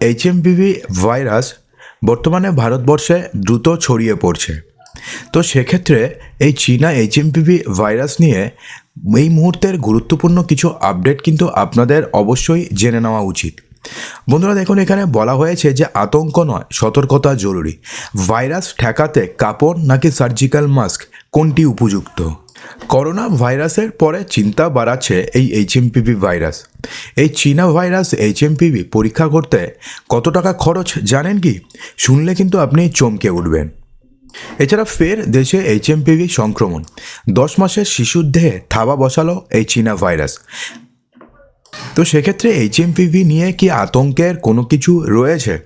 HMPV virus বর্তমানে ভারতবর্ষে দ্রুত ছড়িয়ে পড়ছে। তো সেক্ষেত্রে এই চীনা এইচএমপিভি ভাইরাস নিয়ে এই মুহূর্তের গুরুত্বপূর্ণ কিছু আপডেট কিন্তু আপনাদের অবশ্যই জেনে নেওয়া উচিত। বন্ধুরা, দেখুন, এখানে বলা হয়েছে যে আতঙ্ক নয়, সতর্কতা জরুরি। ভাইরাস ঠেকাতে কাপড় নাকি সার্জিক্যাল মাস্ক কোনটি উপযুক্ত? করোনা ভাইরাসের পরে চিন্তা বাড়াচ্ছে এই এইচএমপিভি ভাইরাস। এই চীনা ভাইরাস এইচএমপিভি পরীক্ষা করতে কত টাকা খরচ জানেন কি? শুনলে কিন্তু আপনি চমকে উঠবেন। এছাড়া ফের দেশে এইচএমপিভি সংক্রমণ। দশ মাসের শিশুর দেহে থাবা বসালো এই চীনা ভাইরাস। তো সেক্ষেত্রে এইচ এইচএমপিভি নিয়ে কি আতঙ্কের কোনো কিছু রয়েছে?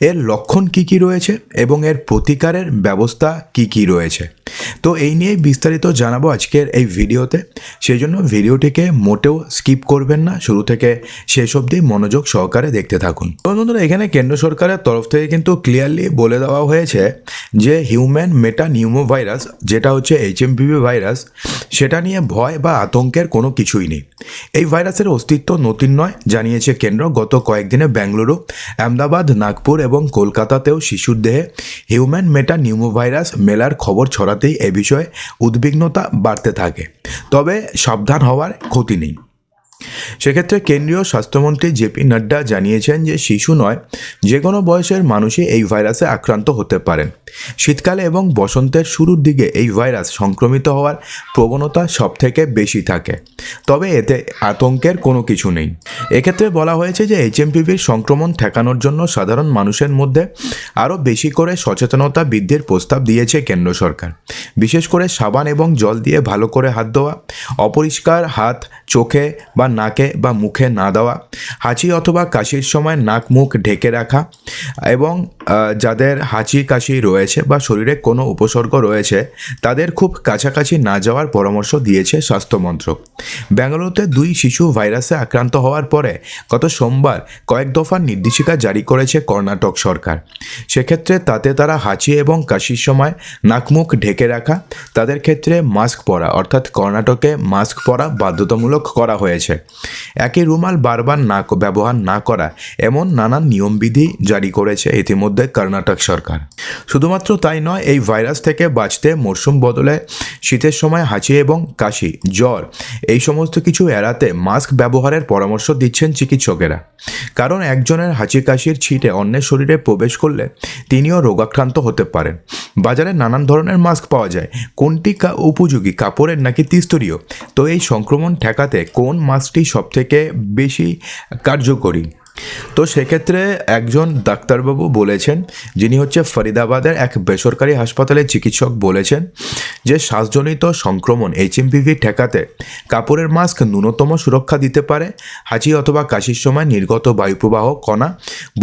এর লক্ষণ কি কি রয়েছে? এবং এর প্রতিকারের ব্যবস্থা কি কি রয়েছে? তো এই নিয়েই বিস্তারিত জানাব আজকের এই ভিডিওতে। সেই জন্য ভিডিওটিকে মোটেও স্কিপ করবেন না। শুরু থেকে শেষ অবধি মনোযোগ সহকারে দেখতে থাকুন। বন্ধুরা, এখানে কেন্দ্র সরকারের তরফ থেকে কিন্তু ক্লিয়ারলি বলে দেওয়া হয়েছে যে হিউম্যান মেটা নিউমো ভাইরাস যেটা হচ্ছে এইচ এইচএমপিভি ভাইরাস সেটা নিয়ে ভয় বা আতঙ্কের কোনো কিছুই নেই। এই ভাইরাসের অস্তিত্ব নতুন নয়, জানিয়েছে কেন্দ্র, গত কয়েকদিনে ব্যাঙ্গালুরু, আহমেদাবাদ, নাগপুর এবং কলকাতাতেও শিশুর দেহে হিউম্যান মেটা নিউমোভাইরাস মেলার খবর ছড়াতেই এ বিষয়ে উদ্বিগ্নতা বাড়তে থাকে। তবে সাবধান হওয়ার ক্ষতি নেই। সেক্ষেত্রে কেন্দ্রীয় স্বাস্থ্যমন্ত্রী জেপি নাড্ডা জানিয়েছেন যে শিশু নয়, যে কোনো বয়সের মানুষই এই ভাইরাসে আক্রান্ত হতে পারেন শীতকালে এবং বসন্তের শুরুর দিকে এই ভাইরাস সংক্রমিত হওয়ার প্রবণতা সবথেকে বেশি থাকে। তবে এতে আতঙ্কের কোনো কিছু নেই। এক্ষেত্রে বলা হয়েছে যে এইচএমপিভির সংক্রমণ ঠেকানোর জন্য সাধারণ মানুষের মধ্যে আরও বেশি করে সচেতনতা বৃদ্ধির প্রস্তাব দিয়েছে কেন্দ্র সরকার। বিশেষ করে সাবান এবং জল দিয়ে ভালো করে হাত ধোয়া, অপরিষ্কার হাত, চোখে বা নাকে বা মুখে না দেওয়া, হাঁচি অথবা কাশির সময় নাক মুখ ঢেকে রাখা এবং যাদের হাঁচি কাশি রয়েছে বা শরীরে কোনো উপসর্গ রয়েছে, তাদের খুব কাছাকাছি না যাওয়ার পরামর্শ দিয়েছে স্বাস্থ্য মন্ত্রক। বেঙ্গালুরুতে দুই শিশু ভাইরাসে আক্রান্ত হওয়ার পরে গত সোমবার কয়েক দফার নির্দেশিকা জারি করেছে কর্ণাটক সরকার। সেক্ষেত্রে তাতে তারা হাঁচি এবং কাশির সময় নাক মুখ ঢেকে রাখা, তাদের ক্ষেত্রে মাস্ক পরা, অর্থাৎ কর্ণাটকে মাস্ক পরা বাধ্যতামূলক করা হয়েছে। একই রুমাল বারবার না ব্যবহার না করা এমন নানান নিয়মবিধি জারি করেছে ইতিমধ্যে কর্ণাটক সরকার। শুধুমাত্র তাই নয়, এই ভাইরাস থেকে বাঁচতে মরশুম বদলে শীতের সময় হাঁচি এবং কাশি, জ্বর এই সমস্ত কিছু এড়াতে মাস্ক ব্যবহারের পরামর্শ দিচ্ছেন চিকিৎসকেরা। কারণ একজনের হাঁচি কাশির ছিটে অন্যের শরীরে প্রবেশ করলে তিনিও রোগাক্রান্ত হতে পারেন। বাজারে নানান ধরনের মাস্ক পাওয়া যায়। কোনটি কা- উপযোগী? কাপড়ের নাকি তিস্তরীয় তো এই সংক্রমণ ঠেকাতে কোন মাস্কটি সবথেকে বেশি কার্যকরী? তো সেক্ষেত্রে একজন ডাক্তারবাবু বলেছেন, যিনি হচ্ছে ফরিদাবাদের এক বেসরকারি হাসপাতালের চিকিৎসক বলেছেন যে, শ্বাসজনিত সংক্রমণ এইচএমপিভি ঠেকাতে কাপড়ের মাস্ক ন্যূনতম সুরক্ষা দিতে পারে, হাঁচি অথবা কাশির সময় নির্গত বায়ুপ্রবাহ কণা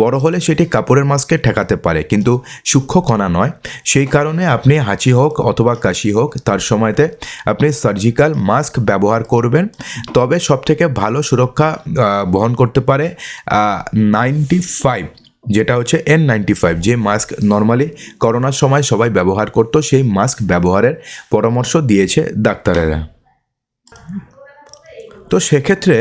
বড় হলে সেটি কাপড়ের মাস্কে ঠেকাতে পারে। কিন্তু সূক্ষ্ম কণা নয়, সেই কারণে আপনি হাঁচি হোক অথবা কাশি হোক, তার সময়তে আপনি সার্জিক্যাল মাস্ক ব্যবহার করবেন। তবে সবথেকে ভালো সুরক্ষা বহন করতে পারে নাইনটি ফাইভ যেটা হচ্ছে এন নাইনটি ফাইভ যে মাস্ক নর্মালি করোনার সময় সবাই ব্যবহার করতো, সেই মাস্ক ব্যবহারের পরামর্শ দিয়েছে ডাক্তারেরা। তো সেক্ষেত্রে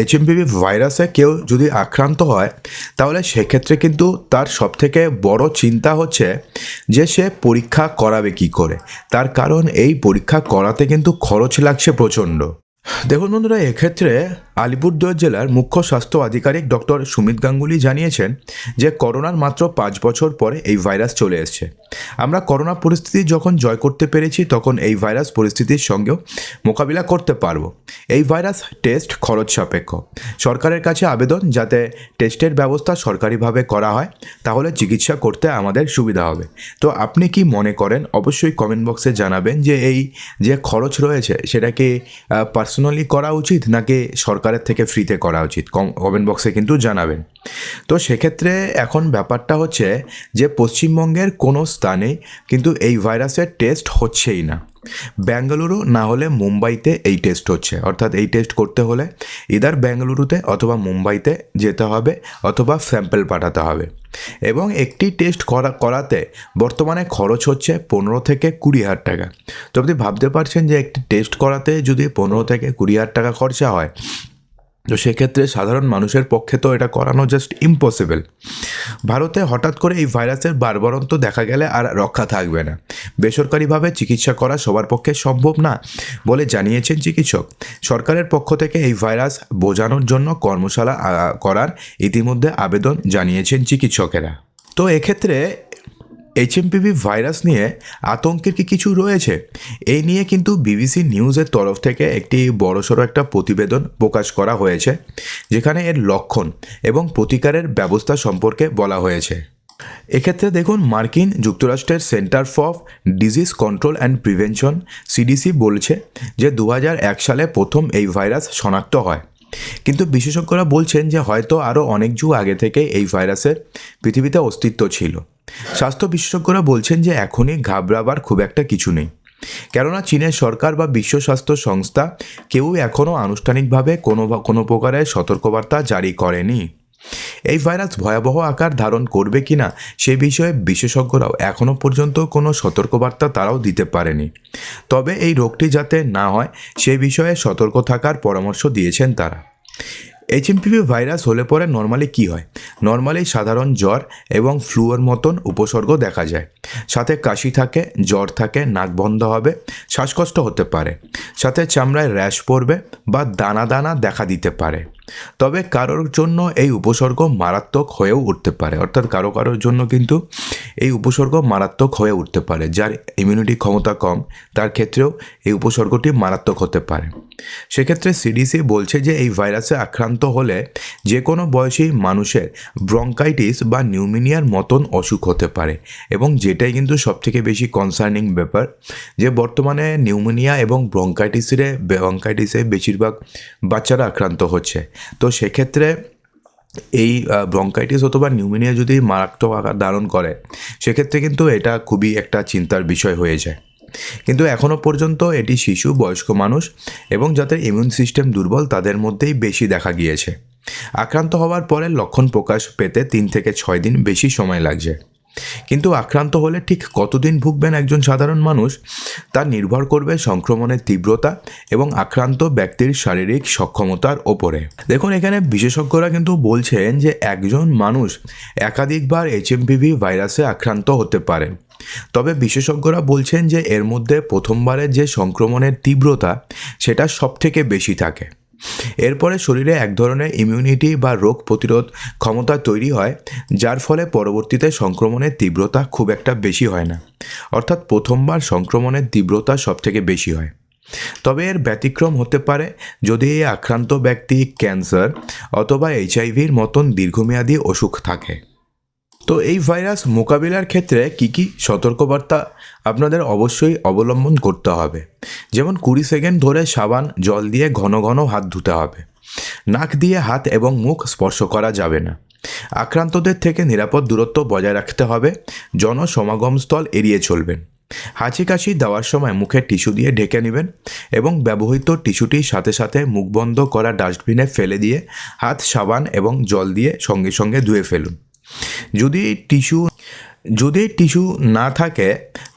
এইচএমপিভি ভাইরাসে কেউ যদি আক্রান্ত হয়, তাহলে সেক্ষেত্রে কিন্তু তার সবথেকে বড় চিন্তা হচ্ছে যে সে পরীক্ষা করাবে কি করে। তার কারণ এই পরীক্ষা করাতে কিন্তু খরচ লাগছে প্রচণ্ড। দেখুন বন্ধুরা, এক্ষেত্রে আলিপুরদুয়ার জেলার মুখ্য স্বাস্থ্য আধিকারিক ডক্টর সুমিত গাঙ্গুলি জানিয়েছেন যে করোনার মাত্র পাঁচ বছর পরে এই ভাইরাস চলে এসছে। আমরা করোনা পরিস্থিতি যখন জয় করতে পেরেছি, তখন এই ভাইরাস পরিস্থিতির সঙ্গেও মোকাবিলা করতে পারব। এই ভাইরাস টেস্ট খরচ সাপেক্ষ। সরকারের কাছে আবেদন যাতে টেস্টের ব্যবস্থা সরকারিভাবে করা হয়, তাহলে চিকিৎসা করতে আমাদের সুবিধা হবে। তো আপনি কি মনে করেন? অবশ্যই কমেন্ট বক্সে জানাবেন যে এই যে খরচ রয়েছে, সেটা কি পার্সোনালি করা উচিত নাকি সরকারের থেকে ফ্রিতে করা উচিত? কমেন্ট বক্সে কিন্তু জানাবেন। তো সেক্ষেত্রে এখন ব্যাপারটা হচ্ছে যে পশ্চিমবঙ্গের কোনো স্থানে কিন্তু এই ভাইরাসের টেস্ট হচ্ছেই না। বেঙ্গালুরু না হলে মুম্বাইতে এই টেস্ট হচ্ছে। অর্থাৎ এই টেস্ট করতে হলে ইদার বেঙ্গালুরুতে অথবা মুম্বাইতে যেতে হবে অথবা স্যাম্পেল পাঠাতে হবে। এবং একটি টেস্ট করা, করাতে বর্তমানে খরচ হচ্ছে পনেরো থেকে কুড়ি হাজার টাকা। তো আপনি ভাবতে পারছেন যে একটি টেস্ট করাতে যদি পনেরো থেকে কুড়ি হাজার টাকা খরচা হয় তো সেক্ষেত্রে সাধারণ মানুষের পক্ষে তো এটা করানো জাস্ট ইম্পসিবল ভারতে হঠাৎ করে এই ভাইরাসের বারবারন্ত দেখা গেলে আর রক্ষা থাকবে না। বেসরকারিভাবে চিকিৎসা করা সবার পক্ষে সম্ভব না বলে জানিয়েছেন চিকিৎসক। সরকারের পক্ষ থেকে এই ভাইরাস বোঝানোর জন্য কর্মশালা করার ইতিমধ্যে আবেদন জানিয়েছেন চিকিৎসকেরা। তো এক্ষেত্রে এইচএমপিভি ভাইরাস নিয়ে আতঙ্কের কি কিছু রয়েছে? এই নিয়ে কিন্তু বিবিসি নিউজের তরফ থেকে একটি বড়সড় একটা প্রতিবেদন প্রকাশ করা হয়েছে, যেখানে এর লক্ষণ এবং প্রতিকারের ব্যবস্থা সম্পর্কে বলা হয়েছে। এক্ষেত্রে দেখুন, মার্কিন যুক্তরাষ্ট্রের centre for disease control and prevention CDC বলছে যে দু হাজার এক সালে প্রথম এই ভাইরাস শনাক্ত হয়। কিন্তু বিশেষজ্ঞরা বলছেন যে হয়তো আরও অনেক যুগ আগে থেকে এই ভাইরাসের পৃথিবীতে অস্তিত্ব ছিল। স্বাস্থ্য বিশেষজ্ঞরা বলছেন যে এখনই ঘাবড়াবার খুব একটা কিছু নেই। কেননা চীনের সরকার বা বিশ্ব স্বাস্থ্য সংস্থা কেউ এখনও আনুষ্ঠানিকভাবে কোনো কোনো প্রকারের সতর্কবার্তা জারি করেনি। এই ভাইরাস ভয়াবহ আকার ধারণ করবে কিনা সে বিষয়ে বিশেষজ্ঞরাও এখনও পর্যন্ত কোনো সতর্কবার্তা তারাও দিতে পারেনি। তবে এই রোগটি যাতে না হয় সে বিষয়ে সতর্ক থাকার পরামর্শ দিয়েছেন তারা। এইচএমপিভি ভাইরাস হলে পরে নর্মালি কি হয়? নর্মালি সাধারণ জ্বর এবং ফ্লুয়ের মতন উপসর্গ দেখা যায়। সাথে কাশি থাকে, জ্বর থাকে, নাক বন্ধ হবে, শ্বাসকষ্ট হতে পারে। সাথে চামড়ায় র্যাশ পড়বে বা দানা দানা দেখা দিতে পারে। তবে কারোর জন্য এই উপসর্গ মারাত্মক হয়েও উঠতে পারে। অর্থাৎ কারও কারোর জন্য কিন্তু এই উপসর্গ মারাত্মক হয়ে উঠতে পারে। যার ইমিউনিটি ক্ষমতা কম, তার ক্ষেত্রেও এই উপসর্গটি মারাত্মক হতে পারে। সেক্ষেত্রে সিডিসি বলছে যে এই ভাইরাসে আক্রান্ত হলে যে কোনো বয়সী মানুষের ব্রঙ্কাইটিস বা নিউমিনিয়ার মতন অসুখ হতে পারে এবং যেটাই কিন্তু সবথেকে বেশি কনসার্নিং ব্যাপার, যে বর্তমানে নিউমোনিয়া এবং ব্রঙ্কাইটিসের ব্রঙ্কাইটিসে বেশিরভাগ বাচ্চারা আক্রান্ত হচ্ছে। তো সেক্ষেত্রে এই ব্রঙ্কাইটিস অথবা নিউমোনিয়া যদি মারাত্মক আকার ধারণ করে, সেক্ষেত্রে কিন্তু এটা খুবই একটা চিন্তার বিষয় হয়ে যায়। কিন্তু এখনও পর্যন্ত এটি শিশু, বয়স্ক মানুষ এবং যাদের ইমিউন সিস্টেম দুর্বল তাদের মধ্যেই বেশি দেখা গিয়েছে। আক্রান্ত হওয়ার পরে লক্ষণ প্রকাশ পেতে তিন থেকে ছয় দিন বেশি সময় লাগছে। কিন্তু আক্রান্ত হলে ঠিক কতদিন ভুগবেন একজন সাধারণ মানুষ তা নির্ভর করবে সংক্রমণের তীব্রতা এবং আক্রান্ত ব্যক্তির শারীরিক সক্ষমতার ওপরে। দেখুন, এখানে বিশেষজ্ঞরা কিন্তু বলছেন যে একজন মানুষ একাধিকবার এইচএমপিভি ভাইরাসে আক্রান্ত হতে পারে। তবে বিশেষজ্ঞরা বলছেন যে এর মধ্যে প্রথমবারের যে সংক্রমণের তীব্রতা সেটা সবথেকে বেশি থাকে। এরপরে শরীরে এক ধরনের ইমিউনিটি বা রোগ প্রতিরোধ ক্ষমতা তৈরি হয়, যার ফলে পরবর্তীতে সংক্রমণের তীব্রতা খুব একটা বেশি হয় না। অর্থাৎ প্রথমবার সংক্রমণের তীব্রতা সবথেকে বেশি হয়। তবে এর ব্যতিক্রম হতে পারে যদি এই আক্রান্ত ব্যক্তি ক্যান্সার অথবা এইচআইভির মতন দীর্ঘমেয়াদী অসুখ থাকে। তো এই ভাইরাস মোকাবিলার ক্ষেত্রে কি কি সতর্কবার্তা আপনাদের অবশ্যই অবলম্বন করতে হবে? যেমন কুড়ি সেকেন্ড ধরে সাবান, জল দিয়ে ঘন ঘন হাত ধুতে হবে। নাক দিয়ে হাত এবং মুখ স্পর্শ করা যাবে না। আক্রান্তদের থেকে নিরাপদ দূরত্ব বজায় রাখতে হবে। জনসমাগমস্থল এড়িয়ে চলবেন। হাঁচি কাশি দেওয়ার সময় মুখে টিস্যু দিয়ে ঢেকে নেবেন এবং ব্যবহৃত টিস্যুটি সাথে সাথে মুখ বন্ধ করা ডাস্টবিনে ফেলে দিয়ে হাত, সাবান এবং জল দিয়ে সঙ্গে সঙ্গে ধুয়ে ফেলুন। যদি টিস্যু যদি টিস্যু না থাকে,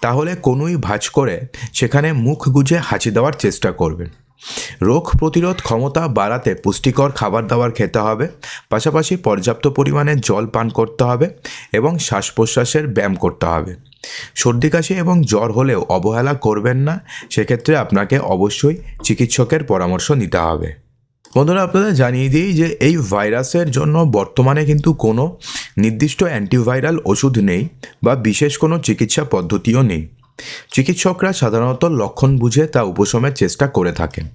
তাহলে কোনোই ভাঁজ করে সেখানে মুখ গুজে হাঁচি দেওয়ার চেষ্টা করবেন রোগ প্রতিরোধ ক্ষমতা বাড়াতে পুষ্টিকর খাবার দাবার খেতে হবে, পাশাপাশি পর্যাপ্ত পরিমাণে জল পান করতে হবে এবং শ্বাস প্রশ্বাসের ব্যায়াম করতে হবে। সর্দি কাশি এবং জ্বর হলেও অবহেলা করবেন না, সেক্ষেত্রে আপনাকে অবশ্যই চিকিৎসকের পরামর্শ নিতে হবে। বন্ধুরা, আপনাদের জানিয়ে দিই যে এই ভাইরাসের জন্য বর্তমানে কিন্তু কোনো নির্দিষ্ট অ্যান্টিভাইরাল ওষুধ নেই বা বিশেষ কোনো চিকিৎসা পদ্ধতিও নেই। চিকিৎসকরা সাধারণত লক্ষণ বুঝে তা উপশমের চেষ্টা করে থাকেন।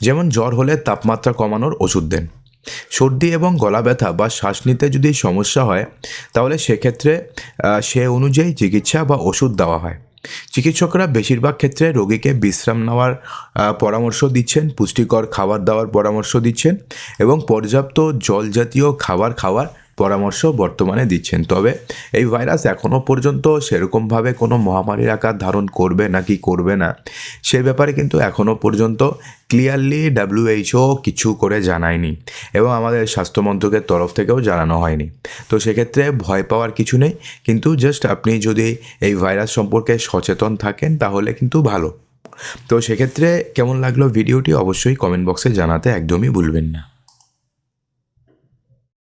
যেমন জ্বর হলে তাপমাত্রা কমানোর ওষুধ দেন। সর্দি এবং গলা ব্যথা বা শ্বাস নিতে যদি সমস্যা হয়, তাহলে সেক্ষেত্রে সে অনুযায়ী চিকিৎসা বা ওষুধ দেওয়া হয়। চিকিৎসকরা বেশিরভাগ ক্ষেত্রে রোগীকে বিশ্রাম নেওয়ার পরামর্শ দিচ্ছেন, পুষ্টিকর খাবার দাওয়ার পরামর্শ দিচ্ছেন এবং পর্যাপ্ত জল জাতীয় খাবার খাওয়ার পরামর্শ বর্তমানে দিচ্ছেন। তবে এই ভাইরাস এখনও পর্যন্ত সেরকমভাবে কোনো মহামারীর আকার ধারণ করবে নাকি করবে না, সে ব্যাপারে কিন্তু এখনও পর্যন্ত ক্লিয়ারলি ডাব্লিউএইচও কিছু করে জানায়নি এবং আমাদের স্বাস্থ্য মন্ত্রকের তরফ থেকেও জানানো হয়নি। তো সেক্ষেত্রে ভয় পাওয়ার কিছু নেই, কিন্তু জাস্ট আপনি যদি এই ভাইরাস সম্পর্কে সচেতন থাকেন তাহলে কিন্তু ভালো। তো সেক্ষেত্রে কেমন লাগল ভিডিওটি অবশ্যই কমেন্ট বক্সে জানাতে একদমই ভুলবেন না।